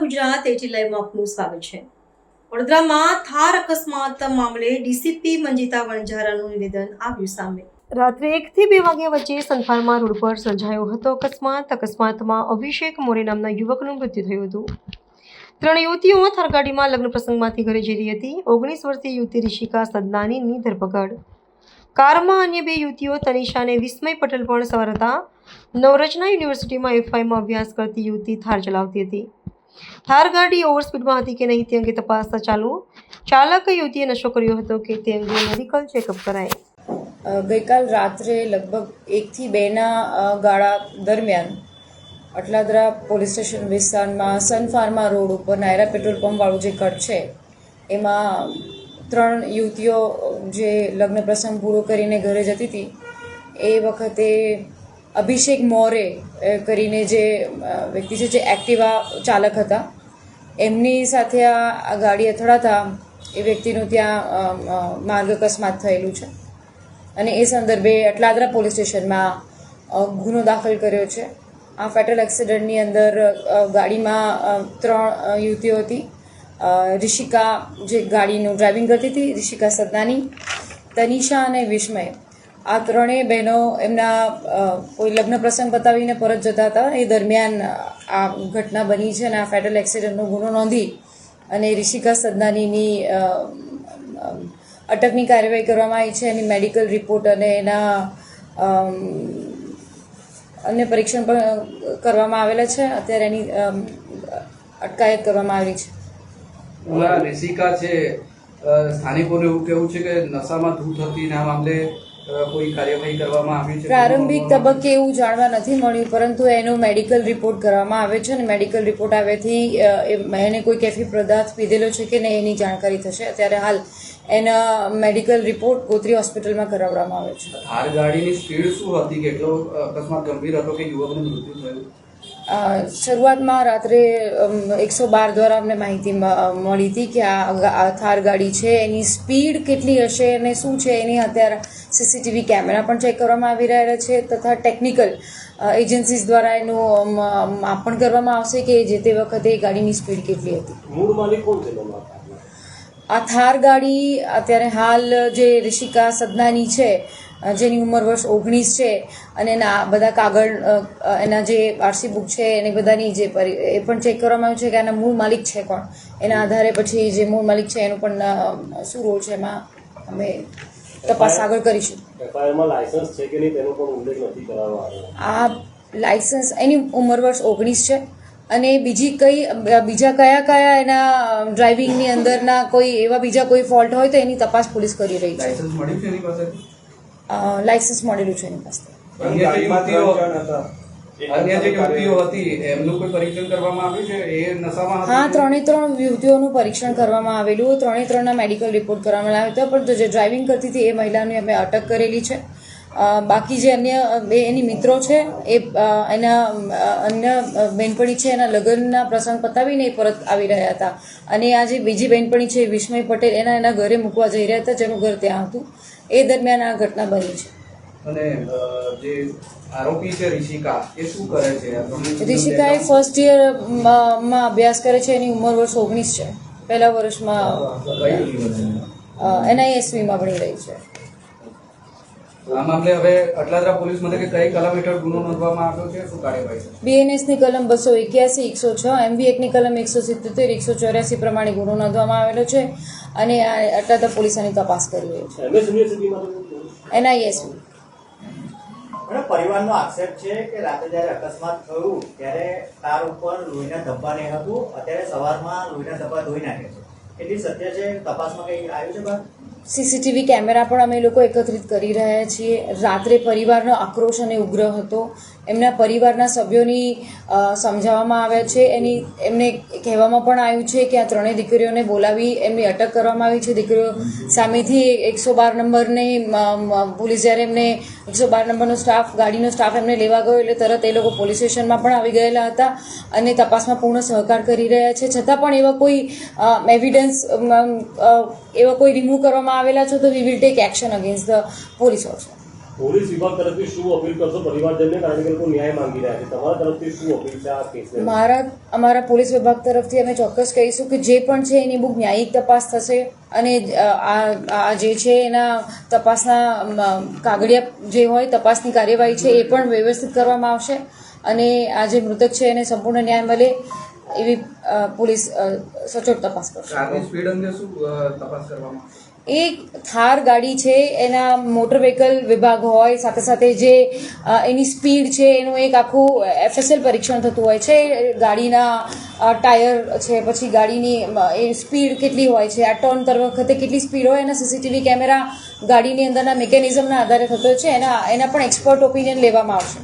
Gujarat at લાઈવમાં આપનું સ્વાગત છે. વડોદરામાં થાર અકસ્માત મામલે ડીસીપી મંજિતા વણઝારાનું નિવેદન આવ્યું સામે. રાત્રે એકથી બે વાગ્યા વચ્ચે સનફાર્મા રોડ પર સર્જાયો હતો અકસ્માત. અકસ્માતમાં અભિષેક મોરે નામના યુવકનું મૃત્યુ થયું હતું. ત્રણ યુવતીઓ થારગાડીમાં લગ્ન પ્રસંગમાંથી ઘરે જઈ રહી હતી. ઓગણીસ વર્ષીય યુવતી ઋષિકા સદનાનીની ધરપકડ. કારમાં અન્ય બે યુવતીઓ તનિષા વિસ્મય પટેલ પણ સવાર હતા. નવરચના યુનિવર્સિટીમાં એફઆઈમાં અભ્યાસ કરતી યુવતી થાર ચલાવતી હતી. થાર ગાડી ઓવરસ્પીડમાં હતી કે નહીં તે અંગે તપાસ ચાલુ. ચાલક યુવતીએ નશો કર્યો હતો કે તે અંગે મેડિકલ ચેકઅપ કરાય. ગઈકાલ રાત્રે લગભગ એકથી બેના ગાળા દરમિયાન અટલાદરા પોલીસ સ્ટેશન વિસ્તારમાં સન ફાર્મા રોડ ઉપર નાયરા પેટ્રોલ પંપવાળું જે કટ છે, એમાં ત્રણ યુવતીઓ જે લગ્ન પ્રસંગ પૂરો કરીને ઘરે જતી હતી. એ વખતે અભિષેક મોરે કરીને જે વ્યક્તિ છે, જે એક્ટિવા ચાલક હતા, એમની સાથે આ ગાડી અથડાતા એ વ્યક્તિનું ત્યાં માર્ગ અકસ્માત થયેલું છે. અને એ સંદર્ભે અટલાદરા પોલીસ સ્ટેશનમાં ગુનો દાખલ કર્યો છે. આ ફેટલ એક્સિડન્ટની અંદર ગાડીમાં ત્રણ યુવતીઓ હતી. રિષિકા જે ગાડીનું ડ્રાઇવિંગ કરતી હતી, રિષિકા સદનાની, તનિષા અને વિસ્મય. આ ત્રણેય બહેનો એમના કોઈ લગ્ન પ્રસંગ બતાવીને પરત જતા હતા. એ દરમિયાન આ ઘટના બની છે અને આ ફેટલ એક્સિડન્ટનો ગુનો નોંધી અને ઋષિકા સદનાનીની અટકની કાર્યવાહી કરવામાં આવી છે. એની મેડિકલ રિપોર્ટ અને એના અન્ય પરીક્ષણ પણ કરવામાં આવેલા છે. અત્યારે એની અટકાયત કરવામાં આવી છે. ઋષિકા છે સ્થાનિકોનું એવું કેવું છે કે નશામાં ધૂત હતી આ મામલે કોઈ કાર્યવાહી કરવામાં આવી છે? પ્રારંભિક તબક્કે એવું જાણવા નથી મળ્યું પરંતુ એનો મેડિકલ રિપોર્ટ કરવામાં આવે છે અને મેડિકલ રિપોર્ટ આવ્યાથી એને કોઈ કેફી પદાર્થ પીધેલો છે કે નહીં એની જાણકારી થશે. અત્યારે હાલ એના મેડિકલ રિપોર્ટ ગોત્રી હોસ્પિટલમાં કરાવવામાં આવે છે. થાર ગાડીની સ્પીડ શું હતી? કેટલો અકસ્માત ગંભીર હતો કે યુવકનું મૃત્યુ થયું? શરૂઆતમાં રાત્રે એકસો બાર દ્વારા અમને માહિતી મળી હતી કે આ થાર ગાડી છે, એની સ્પીડ કેટલી હશે અને શું છે, એની અત્યારે સીસીટીવી કેમેરા પણ ચેક કરવામાં આવી રહ્યા છે તથા ટેકનિકલ એજન્સીસ દ્વારા એનું માપણ કરવામાં આવશે કે જે તે વખતે એ ગાડીની સ્પીડ કેટલી હતી મૂળ માલિક કોણ? આ થાર ગાડી અત્યારે હાલ જે ઋષિકા સદનાની છે જેની ઉંમર વર્ષ ઓગણીસ છે અને એના બધા કાગળ એના જે આરસી બુક છે એને બધાની જે પરી- એ પણ ચેક કરવામાં આવ્યું છે કે આના મૂળ માલિક છે કોણ. એના આધારે પછી જે મૂળ માલિક છે એનું પણ શું રોલ છે એમાં અમે તપાસ આગળ કરીશું. આ લાયસન્સ એની ઉંમર વર્ષ ઓગણીસ છે. અને બીજી કઈ બીજા કયા કયા એના ડ્રાઇવિંગની અંદરના કોઈ એવા બીજા કોઈ ફોલ્ટ હોય તો એની તપાસ પોલીસ કરી રહી છે. લાયસન્સ લાયસન્સ મળેલું છે એની પાસે. અન્ય જે યુવતીઓ અન્ય જે યુવતીઓ હતી એમનું કોઈ પરીક્ષણ કરવામાં આવ્યું છે? એ નશામાં હતી? હા ત્રણે ત્રણ યુવતીઓનું પરીક્ષણ કરવામાં આવેલું. ત્રણે ત્રણના મેડિકલ રિપોર્ટ કરવામાં આવ્યો હતો. પણ જે ડ્રાઇવિંગ કરતી હતી એ મહિલાને અમે અટક કરેલી છે. બાકી જે અન્ય બે એની મિત્રો છે એ એના અન્ય બહેનપણી છે એના લગ્નના પ્રસંગ પતાવીને એ પરત આવી રહ્યા હતા. અને આ જે બીજી બહેનપણી છે વિસ્મય પટેલ એના એના ઘરે મૂકવા જઈ રહ્યા હતા જેનું ઘર ત્યાં હતું. એ દરમિયાન આ ઘટના બની છે. અને જે આરોપી છે રિષિકા એ શું કરે છે? આ એ ફર્સ્ટ યરમાં અભ્યાસ કરે છે એની ઉંમર વર્ષ ઓગણીસ છે. પહેલા વર્ષમાં એનઆઈએસવીમાં ભણી રહી છે. આ મામલે હવે અટલાદરા પોલીસ મથકે કઈ કલમ હેઠળ ગુનો નોંધવામાં આવ્યો છે? શું કાર્યવાહી બીએનએસની કલમ બસો એક્યાસી એકસો છ એમવી એકની કલમ એકસો સિત્તોતેર એકસો ચોર્યાસી પ્રમાણે ગુનો નોંધવામાં આવેલો છે અને આ અટલાદા પોલીસ આની તપાસ કરી રહી છે. અને પરિવારનો આક્ષેપ છે કે રાતે જ્યારે અકસ્માત થયું ત્યારે કાર ઉપર લોહીના ધબ્બા ને હતું અત્યારે સવારમાં લોહીના ધબ્બા ધોઈ નાખે છે. એટલી સત્ય છે? તપાસમાં કંઈ આવ્યું છે બહાર? સીસીટીવી કેમેરા પણ અમે લોકો એકત્રિત કરી રહ્યા છીએ. રાત્રે પરિવારનો આક્રોશ અને ઉગ્ર હતો. એમના પરિવારના સભ્યોની સમજાવવામાં આવ્યા છે. એની, એમને કહેવામાં પણ આવ્યું છે કે આ ત્રણેય દીકરીઓને બોલાવી એમની અટક કરવામાં આવી છે. દીકરીઓ સામેથી એકસો બાર નંબરની પોલીસ જ્યારે એમને એકસો બાર નંબરનો સ્ટાફ, ગાડીનો સ્ટાફ એમને લેવા ગયો એટલે તરત એ લોકો પોલીસ સ્ટેશનમાં પણ આવી ગયેલા હતા અને તપાસમાં પૂર્ણ સહકાર કરી રહ્યા છે. છતાં પણ એવા કોઈ એવિડન્સ એવા કોઈ રિમૂવ કરવામાં આવેલા છો તો we will take action against the police also police વિભાગ તરફથી શું અપીલ કરશો? પરિવારજનને કારણ કે લોકો ન્યાય માંગી રહ્યા છે. તમારા તરફથી શું અપીલ છે આ કેસ મારા અમારા પોલીસ વિભાગ તરફથી અમે ચોક્કસ કહીશું કે જે પણ છે એની બહુ ન્યાયિક તપાસ થશે અને આ આ જે છે એના તપાસના કાગળિયા જે હોય તપાસની કાર્યવાહી છે એ પણ વ્યવસ્થિત કરવામાં આવશે અને આ જે મૃતક છે એને સંપૂર્ણ ન્યાય મળે. એવી પોલીસ સચોટ તપાસ કરશે કારની સ્પીડ અંગે શું અ, તપાસ કરવામાં આવશે? એ થાર ગાડી છે એના મોટર વ્હીકલ વિભાગ હોય સાથે સાથે જે એની સ્પીડ છે એનું એક આખું એફએસએલ પરીક્ષણ થતું હોય છે ગાડીના ટાયર છે પછી ગાડીની એ સ્પીડ કેટલી હોય છે આ ટર્ન કરવા વખતે કેટલી સ્પીડ હોય એના સીસીટીવી કેમેરા ગાડીની અંદરના મિકેનિઝમના આધારે થતો છે એના એના પણ એક્સપર્ટ ઓપિનિયન લેવામાં આવશે